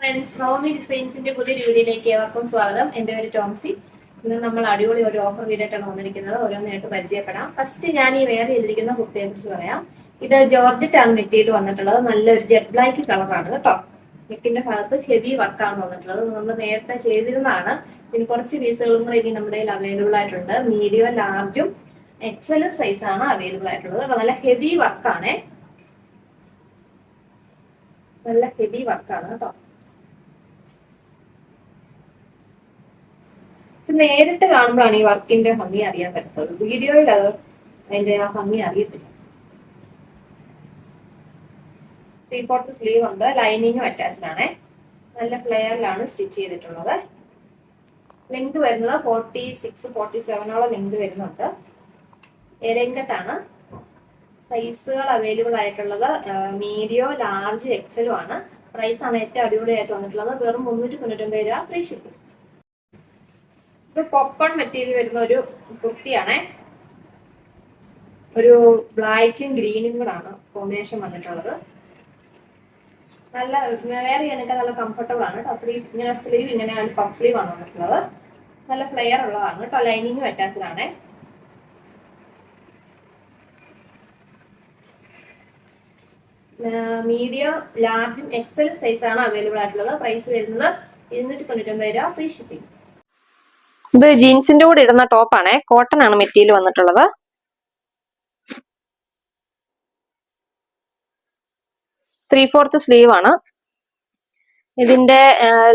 Friends Naomi ഡിസൈൻസിന്റെ പുതിയ വീഡിയോയിലേക്ക് ഏവർക്കും സ്വാഗതം. എന്റെ പേര് ടോംസി. ഇന്ന് നമ്മൾ അടിപൊളി ഒരു ഓഫർ വീടായിട്ടാണ് വന്നിരിക്കുന്നത്. ഓരോന്നായിട്ട് പരിചയപ്പെടാം. ഫസ്റ്റ് ഞാൻ ഈ വേറെ ചെയ്തിരിക്കുന്ന കുർത്തയെ കുറിച്ച് പറയാം. ഇത് ജോർജറ്റ് ആണ് മെറ്റീരിയൽ വന്നിട്ടുള്ളത്. നല്ലൊരു ജെറ്റ് ബ്ലാക്ക് കളറാണ് കേട്ടോ. നെക്കിന്റെ ഭാഗത്ത് ഹെവി വർക്കാണ് വന്നിട്ടുള്ളത്. നമ്മൾ നേരത്തെ ചെയ്തിരുന്നതാണ്. ഇതിന് കുറച്ച് പീസുകളും കൂടെ ഇനി നമ്മുടെ കയ്യിൽ അവൈലബിൾ ആയിട്ടുണ്ട്. മീഡിയം ലാർജും എക്സൽ സൈസ് ആണ് അവൈലബിൾ ആയിട്ടുള്ളത്. നല്ല ഹെവി വർക്കാണേ നല്ല ഹെവി വർക്കാണ് കേട്ടോ. നേരിട്ട് കാണുമ്പോഴാണ് ഈ വർക്കിന്റെ ഭംഗി അറിയാൻ പറ്റത്തുള്ളൂ വീഡിയോയിൽ അത് അതിന്റെ ആ ഭംഗി അറിയത്തില്ല. ത്രീ ഫോർത്ത് സ്ലീവ് ഉണ്ട്. ലൈനിങ്ങും അറ്റാച്ച്ഡ് ആണ്. നല്ല ഫ്ലെയറിലാണ് സ്റ്റിച്ച് ചെയ്തിട്ടുള്ളത്. ലെങ്ത് വരുന്നത് ഫോർട്ടി സിക്സ് ഫോർട്ടി സെവനോളം ലെങ്ത് വരുന്നുണ്ട്. എരങ്കത്താണ് സൈസുകൾ അവൈലബിൾ ആയിട്ടുള്ളത് മീഡിയോ ലാർജ് എക്സലും ആണ്. പ്രൈസ് ഏറ്റവും അടിപൊളിയായിട്ട് വന്നിട്ടുള്ളത്. വെറും മുന്നൂറ്റി തൊണ്ണൂറ്റൊമ്പത് രൂപ ഫ്രീ ഷിപ്പിംഗ് ഇത് പോപ്കോൺ മെറ്റീരിയൽ വരുന്ന ഒരു കുർത്തിയാണേ. ഒരു ബ്ലാക്കും ഗ്രീനും കൂടാണ് കോമ്പിനേഷൻ വന്നിട്ടുള്ളത്. നല്ല വേറെ ചെയ്യാനൊക്കെ നല്ല കംഫർട്ടബിൾ ആണ് കേട്ടോ. ത്രീ ഇങ്ങനെ സ്ലീവ് ഇങ്ങനെയാണ് പഫ് സ്ലീവ് ആണ് വന്നിട്ടുള്ളത്. നല്ല ഫ്ലെയർ ഉള്ളതാണ് കേട്ടോ. ലൈനിങ്ങും അറ്റാച്ച്ഡ് ആണ്. മീഡിയം ലാർജും എക്സൽ സൈസ് ആണ് അവൈലബിൾ ആയിട്ടുള്ളത്. പ്രൈസ് വരുന്നത് ഇരുന്നൂറ്റി തൊണ്ണൂറ്റൊമ്പത് രൂപ ഫ്രീ ഷിപ്പിംഗ് ഇത് ജീൻസിന്റെ കൂടെ ഇടുന്ന ടോപ്പാണ് കോട്ടൺ ആണ് മെറ്റീരിയൽ വന്നിട്ടുള്ളത്. ത്രീ ഫോർത്ത് സ്ലീവ് ആണ്. ഇതിന്റെ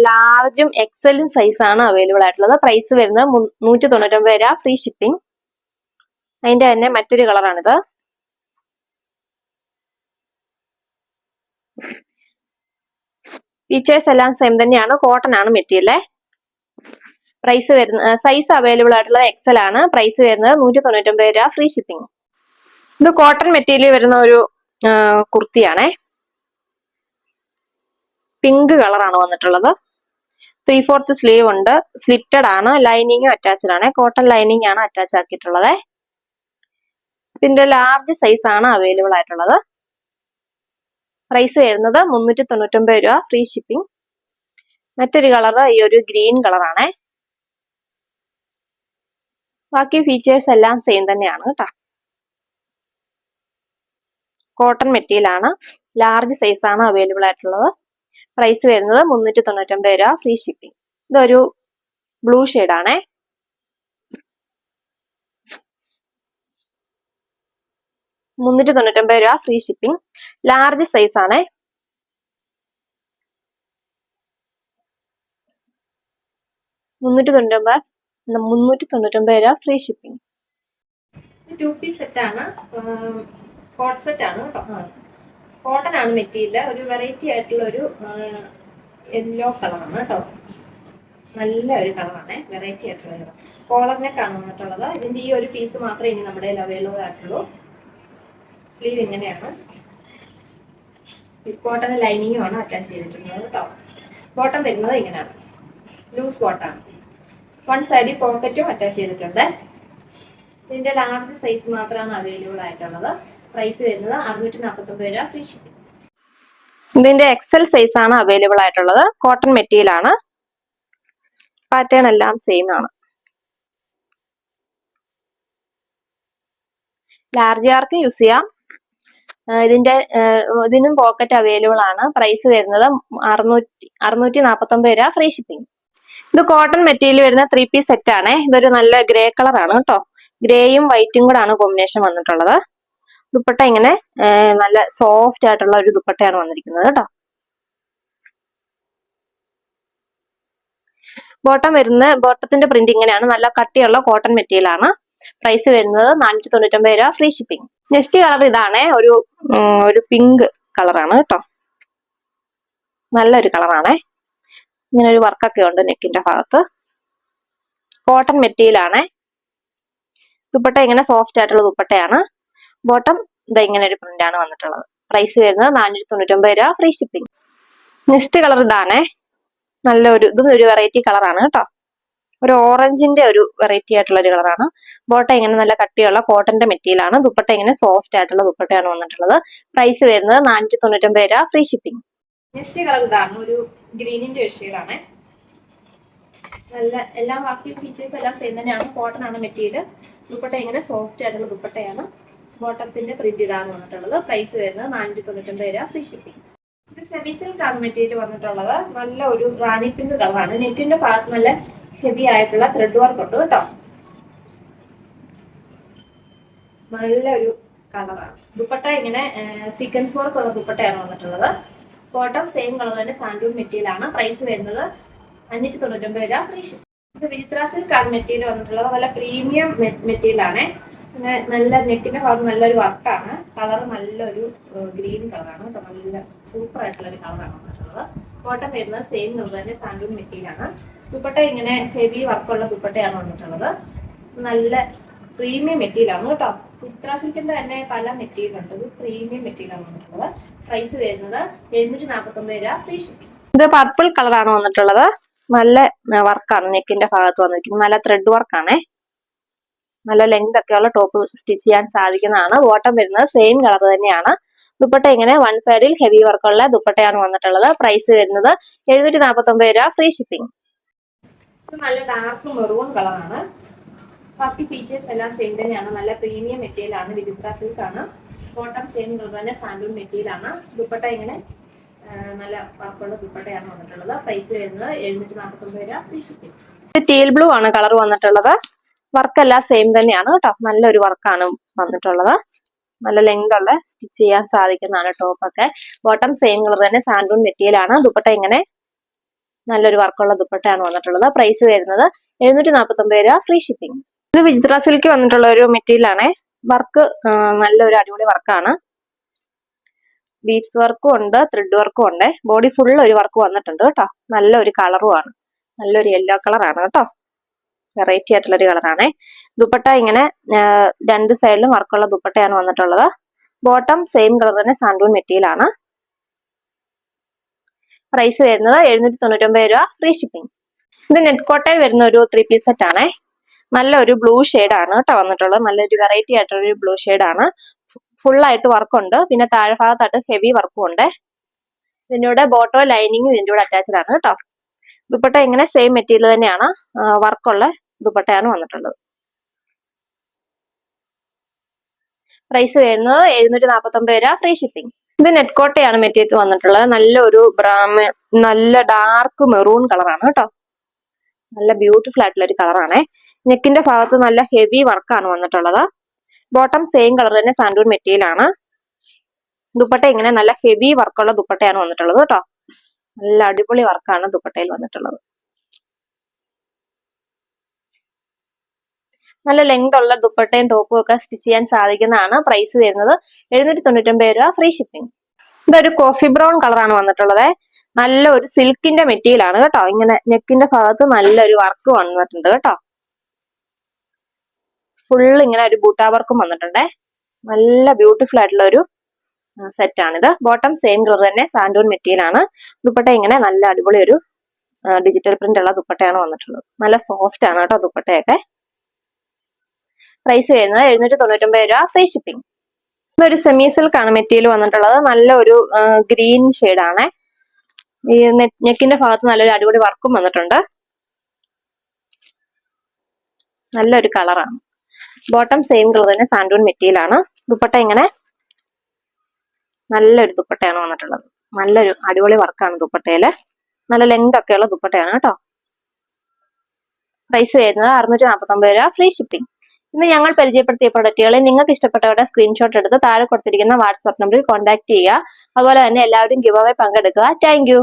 ലാർജും എക്സലും സൈസ് ആണ് അവൈലബിൾ ആയിട്ടുള്ളത്. പ്രൈസ് വരുന്നത് നൂറ്റി തൊണ്ണൂറ്റൊമ്പത് രൂപ ഫ്രീ ഷിപ്പിംഗ് അതിന്റെ തന്നെ മറ്റൊരു കളറാണിത് ഫീച്ചേഴ്സ് എല്ലാം സെയിം തന്നെയാണ്. കോട്ടൺ ആണ് മെറ്റീരിയൽ. പ്രൈസ് വരുന്ന സൈസ് അവൈലബിൾ ആയിട്ടുള്ളത് എക്സൽ ആണ്. പ്രൈസ് വരുന്നത് നൂറ്റി തൊണ്ണൂറ്റൊമ്പത് രൂപ ഫ്രീ ഷിപ്പിംഗ് ഇത് കോട്ടൺ മെറ്റീരിയൽ വരുന്ന ഒരു കുർത്തിയാണേ. പിങ്ക് കളറാണ് വന്നിട്ടുള്ളത്. ത്രീ ഫോർത്ത് സ്ലീവ് ഉണ്ട്. സ്ലിറ്റഡ് ആണ്. ലൈനിങ്ങും അറ്റാച്ച്ഡ് ആണ്. കോട്ടൺ ലൈനിങ് ആണ് അറ്റാച്ച് ആക്കിയിട്ടുള്ളത്. ഇതിന്റെ ലാർജ് സൈസ് ആണ് അവൈലബിൾ ആയിട്ടുള്ളത്. പ്രൈസ് വരുന്നത് മുന്നൂറ്റി തൊണ്ണൂറ്റൊമ്പത് രൂപ ഫ്രീ ഷിപ്പിംഗ് മറ്റൊരു കളർ ഈ ഒരു ഗ്രീൻ കളറാണേ ബാക്കി ഫീച്ചേഴ്സ് എല്ലാം സെയിം തന്നെയാണ് കേട്ടോ. കോട്ടൺ മെറ്റീരിയൽ ആണ്. ലാർജ് സൈസ് ആണ് അവൈലബിൾ ആയിട്ടുള്ളത്. പ്രൈസ് വരുന്നത് മുന്നൂറ്റി തൊണ്ണൂറ്റൊമ്പത് രൂപ ഫ്രീ ഷിപ്പിംഗ് ഇതൊരു ബ്ലൂ ആണേ. മുന്നൂറ്റി തൊണ്ണൂറ്റൊമ്പത് രൂപ ഫ്രീ ഷിപ്പിംഗ് ലാർജ് സൈസ് ആണേ. മുന്നൂറ്റി തൊണ്ണൂറ്റൊമ്പത് മുന്നൂറ്റി തൊണ്ണൂറ്റൊമ്പത് രൂപ ഫ്രീ ഷിപ്പിംഗ് ടു പീസ് ആണ്. കോട്ട് സെറ്റ് ആണ് കേട്ടോ. കോട്ടൺ ആണ് മെറ്റീരിയൽ ഒരു വെറൈറ്റി ആയിട്ടുള്ള ഒരു യെല്ലോ കളറാണ് കേട്ടോ. നല്ല ഒരു കളറാണ് വെറൈറ്റി ആയിട്ടുള്ള കളർ കോളർ നെക്കാണ് വന്നിട്ടുള്ളത്. ഇതിന്റെ ഈ ഒരു പീസ് മാത്രമേ ഇനി നമ്മുടെ അവൈലബിൾ ആയിട്ടുള്ളൂ. സ്ലീവ് ഇങ്ങനെയാണ്. കോട്ടൺ ലൈനിങ്ങും ആണ് അറ്റാച്ച് ചെയ്തിട്ടുള്ളത് കേട്ടോ. ബോട്ടം വരുന്നത് ഇങ്ങനെയാണ്. ലൂസ് ബോട്ടാണ് വൺ സൈഡിൽ പോക്കറ്റും അറ്റാച്ച് ചെയ്തിട്ടുണ്ട്. ഇതിന്റെ ലാർജ് സൈസ് മാത്രമാണ് അവൈലബിൾ ആയിട്ടുള്ളത്. പ്രൈസ് വരുന്നത് അറുന്നൂറ്റി നാൽപ്പത്തൊമ്പത് രൂപ ഫ്രീ ഷിപ്പിംഗ് ഇതിന്റെ എക്സൽ സൈസ് ആണ് അവൈലബിൾ ആയിട്ടുള്ളത്. കോട്ടൺ മെറ്റീരിയൽ ആണ്. പാറ്റേൺ എല്ലാം സെയിം ആണ്. ലാർജ് ആർക്ക് യൂസ് ചെയ്യാം? ഇതിന്റെ ഇതിനും പോക്കറ്റ് അവൈലബിൾ ആണ്. പ്രൈസ് വരുന്നത് അറുന്നൂറ്റി അറുന്നൂറ്റി നാൽപ്പത്തൊമ്പത് രൂപ ഫ്രീ ഷിപ്പിംഗ് ഇത് കോട്ടൺ മെറ്റീരിയൽ വരുന്ന ത്രീ പീസ് സെറ്റ് ആണ്. ഇതൊരു നല്ല ഗ്രേ കളർ ആണ് കേട്ടോ. ഗ്രേയും വൈറ്റും കൂടെ ആണ് കോമ്പിനേഷൻ വന്നിട്ടുള്ളത്. ദുപ്പട്ട ഇങ്ങനെ നല്ല സോഫ്റ്റ് ആയിട്ടുള്ള ഒരു ദുപ്പട്ടയാണ് വന്നിരിക്കുന്നത് കേട്ടോ. ബോട്ടം വരുന്ന ബോട്ടത്തിന്റെ പ്രിന്റ് ഇങ്ങനെയാണ്. നല്ല കട്ടിയുള്ള കോട്ടൺ മെറ്റീരിയൽ ആണ്. പ്രൈസ് വരുന്നത് നാനൂറ്റി തൊണ്ണൂറ്റൊമ്പത് രൂപ ഫ്രീ ഷിപ്പിംഗ് നെക്സ്റ്റ് കളർ ഇതാണ്. ഒരു ഒരു പിങ്ക് കളറാണ് കേട്ടോ. നല്ലൊരു കളറാണേ ഇങ്ങനെ ഒരു വർക്കൊക്കെ ഉണ്ട് നെക്കിന്റെ ഭാഗത്ത്. കോട്ടൺ മെറ്റീരിയൽ ആണ്. ദുപ്പട്ട ഇങ്ങനെ സോഫ്റ്റ് ആയിട്ടുള്ള ദുപ്പട്ടയാണ്. ബോട്ടം ഇതാ ഇങ്ങനെ ഒരു പ്രിന്റ് ആണ് വന്നിട്ടുള്ളത്. പ്രൈസ് വരുന്നത് നാനൂറ്റി തൊണ്ണൂറ്റൊമ്പത് രൂപ ഫ്രീ ഷിപ്പിംഗ് നെക്സ്റ്റ് കളർ ഇതാണേ. നല്ല ഒരു ഇതും ഒരു വെറൈറ്റി കളറാണ് കേട്ടോ. ഒരു ഓറഞ്ചിന്റെ ഒരു വെറൈറ്റി ആയിട്ടുള്ള ഒരു കളറാണ് ബോട്ട ഇങ്ങനെ നല്ല കട്ടിയുള്ള കോട്ടന്റെ മെറ്റീരിയലാണ് ദുപ്പട്ട ഇങ്ങനെ സോഫ്റ്റ് ആയിട്ടുള്ള ദുപ്പട്ടയാണ് വന്നിട്ടുള്ളത്. പ്രൈസ് വരുന്നത് നാനൂറ്റി തൊണ്ണൂറ്റൊമ്പത് രൂപ ഫ്രീ ഷിപ്പിംഗ് നെക്സ്റ്റ് കളർ ഇതാണ്. ഒരു ഗ്രീനിന്റെ ഒരു ഷെയ്ഡാണ് നല്ല എല്ലാ ബാക്കി ഫീച്ചേഴ്സ് എല്ലാം സെയിം തന്നെയാണ്. കോട്ടൺ ആണ് മെറ്റീരിയൽ ദുപ്പട്ട ഇങ്ങനെ സോഫ്റ്റ് ആയിട്ടുള്ള ദുപ്പട്ടയാണ്. ബോട്ടത്തിന്റെ പ്രിന്റ് ഇതാണ് വന്നിട്ടുള്ളത് പ്രൈസ് വരുന്നത് നാനൂറ്റി തൊണ്ണൂറ്റൊമ്പത് രൂപ ഫ്രീ ഷിപ്പിംഗ് ഇത് സെമി സിൽക്കാണ് മെറ്റീരിയൽ വന്നിട്ടുള്ളത്. നല്ല ഒരു റാണി പിങ്ക് കളറാണ് നെറ്റിന്റെ ഭാഗത്ത് നല്ല ഹെവി ആയിട്ടുള്ള ത്രെഡ് വർക്ക് ഉണ്ട് കേട്ടോ. നല്ലൊരു കളറാണ് ദുപ്പട്ട ഇങ്ങനെ സീക്വൻസ് വർക്ക് ഉള്ള ദുപ്പട്ടയാണ് വന്നിട്ടുള്ളത്. ബോട്ടം സെയിം കളർ തന്നെ സാൻഡൂൺ മെറ്റീരിയൽ ആണ്. പ്രൈസ് വരുന്നത് അഞ്ഞൂറ്റി തൊണ്ണൂറ്റൊമ്പത് രൂപ. ഫ്രീ ഷിപ്പ് ഇത് വിചിത്ര സിൽക്കാണ് മെറ്റീരിയൽ വന്നിട്ടുള്ളത്. നല്ല പ്രീമിയം മെറ്റീരിയൽ ആണ്. നല്ല നെക്കിന്റെ കളർ നല്ലൊരു വർക്കാണ് കളർ നല്ലൊരു ഗ്രീൻ കളറാണ് നല്ല സൂപ്പർ ആയിട്ടുള്ള ഒരു കളറാണ് വന്നിട്ടുള്ളത്. ബോട്ടം വരുന്നത് സെയിം കളർ തന്നെ സാൻഡൂൺ മെറ്റീരിയൽ ആണ്. ദുപ്പട്ട ഇങ്ങനെ ഹെവി വർക്കുള്ള ദുപ്പട്ടയാണ് വന്നിട്ടുള്ളത്. നല്ല പ്രീമിയം മെറ്റീരിയൽ ആണ് കേട്ടോ. വിസ്ത്രാസിൽക്കിന്റെ തന്നെ പല മെറ്റീരിയൽ ഉണ്ട്. പ്രീമിയം മെറ്റീരിയൽ ആണ് വന്നിട്ടുള്ളത്. പ്രൈസ് വരുന്നത് എഴുന്നൂറ്റി നാൽപ്പത്തി ഒമ്പത് രൂപ ഫ്രീ ഷിപ്പിംഗ് ഇത് പർപ്പിൾ കളറാണ് വന്നിട്ടുള്ളത്. നല്ല വർക്കാണ് നെക്കിന്റെ ഭാഗത്ത് വന്നിരിക്കുന്നത് നല്ല ത്രെഡ് വർക്കാണേ നല്ല ലെങ്ത് ഒക്കെയുള്ള ടോപ്പ് സ്റ്റിച്ച് ചെയ്യാൻ സാധിക്കുന്നതാണ്. ബോട്ടം വരുന്നത് സെയിം കളർ തന്നെയാണ്. ദുപ്പട്ട ഇങ്ങനെ വൺ സൈഡിൽ ഹെവി വർക്കുള്ള ദുപ്പട്ടയാണ് വന്നിട്ടുള്ളത്. പ്രൈസ് വരുന്നത് എഴുന്നൂറ്റി നാൽപ്പത്തി ഒമ്പത് രൂപ ഫ്രീ ഷിപ്പിംഗ് നല്ല ഡാർക്ക് മെറൂൺ കളറാണ് ബാക്കി ഫീച്ചേഴ്സ് എല്ലാം സെയിം തന്നെയാണ്. നല്ല പ്രീമിയം മെറ്റീരിയൽ ആണ്. വിചിത്ര സിൽക്ക് ആണ്. ബോട്ടം സെയിം തന്നെ സാമ്പിൾ മെറ്റീരിയലാണ് ദുപ്പട്ട ഇങ്ങനെ നല്ല വർക്കുള്ള ദുപ്പട്ടയാണ് വന്നിട്ടുള്ളത്. പ്രൈസ് വരുന്നത് എഴുന്നൂറ്റി നാൽപ്പത്തൊമ്പത് രൂപ ഫ്രീ ഷിപ്പിംഗ് ടീൽ ബ്ലൂ ആണ് കളർ വന്നിട്ടുള്ളത്. വർക്ക് എല്ലാം സെയിം തന്നെയാണ് കേട്ടോ. നല്ലൊരു വർക്കാണ് വന്നിട്ടുള്ളത്. നല്ല ലെങ്ത് ഉള്ള സ്റ്റിച്ച് ചെയ്യാൻ സാധിക്കുന്നതാണ് ടോപ്പൊക്കെ ബോട്ടം സെയിം കളർ തന്നെ സാൻഡൂൺ മെറ്റീരിയൽ ആണ്. ദുപ്പട്ട ഇങ്ങനെ നല്ലൊരു വർക്കുള്ള ദുപ്പട്ടയാണ് വന്നിട്ടുള്ളത്. പ്രൈസ് വരുന്നത് എഴുന്നൂറ്റി നാൽപ്പത്തി ഒമ്പത് രൂപ ഫ്രീ ഷിപ്പിംഗ് ഇത് വിചിത്ര സിൽക്ക് വന്നിട്ടുള്ള ഒരു മെറ്റീരിയൽ ആണ്. വർക്ക് നല്ലൊരു അടിപൊളി വർക്കാണ്. ബീഡ്സ് വർക്കും ഉണ്ട് ത്രെഡ് വർക്കും ഉണ്ട്. ബോഡി ഫുൾ ഒരു വർക്ക് വന്നിട്ടുണ്ട് കേട്ടോ. നല്ലൊരു കളറുമാണ്. നല്ലൊരു യെല്ലോ കളറാണ് കേട്ടോ. വെറൈറ്റി ആയിട്ടുള്ള ഒരു കളറാണ്. ദുപ്പട്ട ഇങ്ങനെ രണ്ട് സൈഡിലും വർക്കുള്ള ദുപ്പട്ടയാണ് വന്നിട്ടുള്ളത്. ബോട്ടം സെയിം കളർ തന്നെ സാൻഡൂൺ മെറ്റീരിയലാണ്. പ്രൈസ് വരുന്നത് എഴുന്നൂറ്റി തൊണ്ണൂറ്റൊമ്പത് രൂപ ഫ്രീ ഷിപ്പിംഗ്. ഇത് നെറ്റ് കോട്ടയിൽ വരുന്ന ഒരു ത്രീ പീസ് സെറ്റ് ആണേ നല്ലൊരു ബ്ലൂ ആണ് കേട്ടോ വന്നിട്ടുള്ളത്. നല്ലൊരു വെറൈറ്റി ആയിട്ടുള്ള ഒരു ബ്ലൂ ആണ് ഫുൾ ആയിട്ട് വർക്കുണ്ട്. പിന്നെ താഴെ ഭാഗത്തായിട്ട് ഹെവി വർക്കും ഉണ്ട്. ഇതിന്റെ ബോട്ടോ ലൈനിങ് ഇതിന്റെ കൂടെ അറ്റാച്ച്ഡ് ആണ് കേട്ടോ. ദുപ്പട്ട ഇങ്ങനെ സെയിം മെറ്റീരിയൽ തന്നെയാണ്. വർക്കുള്ള ദുപ്പട്ടയാണ് വന്നിട്ടുള്ളത്. പ്രൈസ് വരുന്നത് എഴുന്നൂറ്റി നാൽപ്പത്തി ഒമ്പത് രൂപ ഫ്രീ ഷിപ്പിംഗ് ഇത് നെറ്റ് കോട്ടയാണ് മെറ്റീരിയൽ വന്നിട്ടുള്ളത്. നല്ലൊരു ബ്രാമ നല്ല ഡാർക്ക് മെറൂൺ കളറാണ് കേട്ടോ. നല്ല ബ്യൂട്ടിഫുൾ ആയിട്ടുള്ള ഒരു കളറാണ് നെക്കിന്റെ ഭാഗത്ത് നല്ല ഹെവി വർക്കാണ് വന്നിട്ടുള്ളത്. ബോട്ടം സെയിം കളർ തന്നെ സാൻഡൂൺ മെറ്റീരിയൽ ആണ്. ദുപ്പട്ട ഇങ്ങനെ നല്ല ഹെവി വർക്കുള്ള ദുപ്പട്ടയാണ് വന്നിട്ടുള്ളത് കേട്ടോ. നല്ല അടിപൊളി വർക്കാണ് ദുപ്പട്ടയിൽ വന്നിട്ടുള്ളത്. നല്ല ലെങ്ത് ഉള്ള ദുപ്പട്ടയും ടോപ്പും ഒക്കെ സ്റ്റിച്ച് ചെയ്യാൻ സാധിക്കുന്നതാണ്. പ്രൈസ് വരുന്നത് എഴുന്നൂറ്റി തൊണ്ണൂറ്റൊമ്പത് രൂപ ഫ്രീ ഷിപ്പിംഗ് ഇതൊരു കോഫി ബ്രൗൺ കളറാണ് വന്നിട്ടുള്ളത്. നല്ല ഒരു സിൽക്കിന്റെ മെറ്റീരിയൽ ആണ് കേട്ടോ. ഇങ്ങനെ നെക്കിന്റെ ഭാഗത്ത് നല്ലൊരു വർക്ക് വന്നിട്ടുണ്ട് കേട്ടോ. ഫുൾ ഇങ്ങനെ ഒരു ബൂട്ടാ വർക്കും വന്നിട്ടുണ്ട്. നല്ല ബ്യൂട്ടിഫുൾ ആയിട്ടുള്ള ഒരു സെറ്റ് ഇത് ബോട്ടം സെയിം കളർ തന്നെ സാൻഡൂൺ മെറ്റീരിയൽ ആണ്. ദുപ്പട്ട ഇങ്ങനെ നല്ല അടിപൊളി ഒരു ഡിജിറ്റൽ പ്രിന്റ് ഉള്ള ദുപ്പട്ടയാണ് വന്നിട്ടുള്ളത്. നല്ല സോഫ്റ്റ് ആണ് കേട്ടോ ദുപ്പട്ടയൊക്കെ. പ്രൈസ് വരുന്നത് എഴുന്നൂറ്റി തൊണ്ണൂറ്റൊമ്പത് രൂപ ഫ്രീ ഷിപ്പിംഗ് ഇതൊരു സെമി സിൽക്ക് ആണ് മെറ്റീരിയൽ വന്നിട്ടുള്ളത്. നല്ല ഒരു ഗ്രീൻ ആണ്. ഈ നെക്കിന്റെ ഭാഗത്ത് നല്ലൊരു അടിപൊളി വർക്കും വന്നിട്ടുണ്ട്. നല്ലൊരു കളറാണ്. ബോട്ടം സെയിം കളർ തന്നെ സാൻഡൂൺ മെറ്റീരിയലാണ് ദുപ്പട്ട ഇങ്ങനെ നല്ലൊരു ദുപ്പട്ടയാണ് വന്നിട്ടുള്ളത്. നല്ലൊരു അടിപൊളി വർക്കാണ് ദുപ്പട്ടയിൽ. നല്ല ലെങ്ത് ഒക്കെയുള്ള ദുപ്പട്ടയാണ് കേട്ടോ. പ്രൈസ് വരുന്നത് അറുന്നൂറ്റി നാൽപ്പത്തൊമ്പത് രൂപ. ഫ്രീ ഷിപ്പിംഗ് ഇന്ന് ഞങ്ങൾ പരിചയപ്പെടുത്തിയ പ്രൊഡക്റ്റുകളെ നിങ്ങൾക്ക് ഇഷ്ടപ്പെട്ടവരുടെ സ്ക്രീൻഷോട്ട് എടുത്ത് താഴെ കൊടുത്തിരിക്കുന്ന വാട്സ്ആപ്പ് നമ്പറിൽ കോൺടാക്ട് ചെയ്യുക. അതുപോലെ തന്നെ എല്ലാവരും ഗിവ് അവേ പങ്കെടുക്കുക താങ്ക്